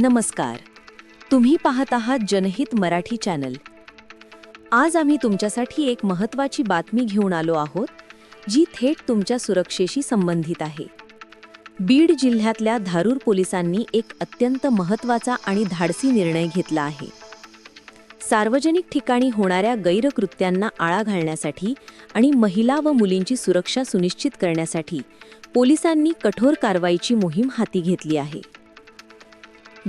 नमस्कार. तुम्ही पाहत आहात जनहित मराठी चॅनल. आज आम्ही तुमच्यासाठी एक महत्त्वाची बातमी घेऊन आलो आहोत जी थेट तुमच्या सुरक्षेशी संबंधित आहे. बीड जिल्ह्यातल्या धारूर पोलिसांनी एक अत्यंत महत्त्वाचा आणि धाडसी निर्णय घेतला आहे. सार्वजनिक ठिकाणी होणाऱ्या गैरकृत्यांना आळा घालण्यासाठी आणि महिला व मुलींची सुरक्षा सुनिश्चित करण्यासाठी पोलिसांनी कठोर कारवाईची मोहीम हाती घेतली आहे.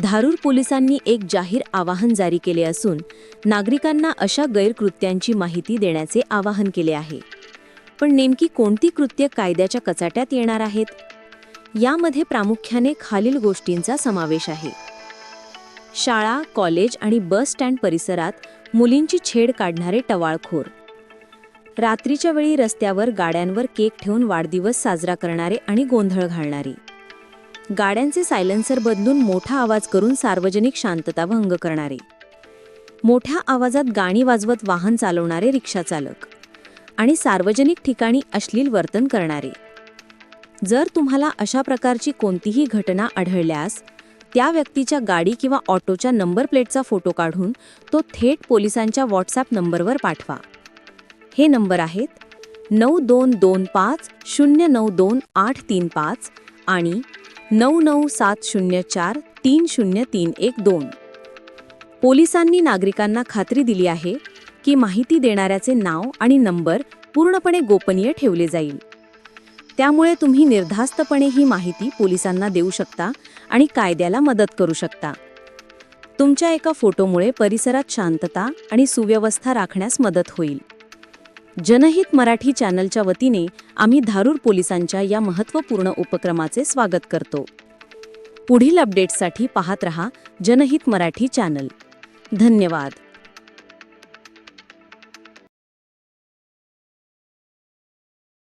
धारूर पोलिसांनी एक जाहीर आवाहन जारी केले असून नागरिकांना अशा गैरकृत्यांची माहिती देण्याचे आवाहन केले आहे. पण नेमकी कोणती कृत्य कायद्याच्या कचाट्यात येणार आहेत? यामध्ये प्रामुख्याने खालील गोष्टींचा समावेश आहे. शाळा कॉलेज आणि बस स्टँड परिसरात मुलींची छेड काढणारे टवाळखोर. रात्रीच्या वेळी रस्त्यावर गाड्यांवर केक ठेवून वाढदिवस साजरा करणारे आणि गोंधळ घालणारी. गाड्यांचे सायलेन्सर बदलून मोठा आवाज करून सार्वजनिक शांतता भंग करणारे. मोठ्या आवाजात गाणी वाजवत वाहन चालवणारे रिक्षाचालक आणि सार्वजनिक ठिकाणी अश्लील वर्तन करणारे. जर तुम्हाला अशा प्रकारची कोणतीही घटना आढळल्यास त्या व्यक्तीच्या गाडी किंवा ऑटोच्या नंबर प्लेटचा फोटो काढून तो थेट पोलिसांच्या व्हॉट्सॲप नंबरवर पाठवा. हे नंबर आहेत नऊ दोन दोन पाच शून्य नऊ दोन आठ तीन पाच आणि नऊ नऊ सात शून्य चार तीन शून्य तीन एक दोन. पोलिसांनी नागरिकांना खात्री दिली आहे की माहिती देणाऱ्याचे नाव आणि नंबर पूर्णपणे गोपनीय ठेवले जाईल. त्यामुळे तुम्ही निर्धास्तपणे ही माहिती पोलिसांना देऊ शकता आणि कायद्याला मदत करू शकता. तुमच्या एका फोटोमुळे परिसरात शांतता आणि सुव्यवस्था राखण्यास मदत होईल. जनहित मराठी चॅनलच्या वतीने आम्ही धारूर पोलिसांच्या या महत्त्वपूर्ण उपक्रमाचे स्वागत करतो. पुढील अपडेट्ससाठी पाहत रहा जनहित मराठी चॅनल. धन्यवाद.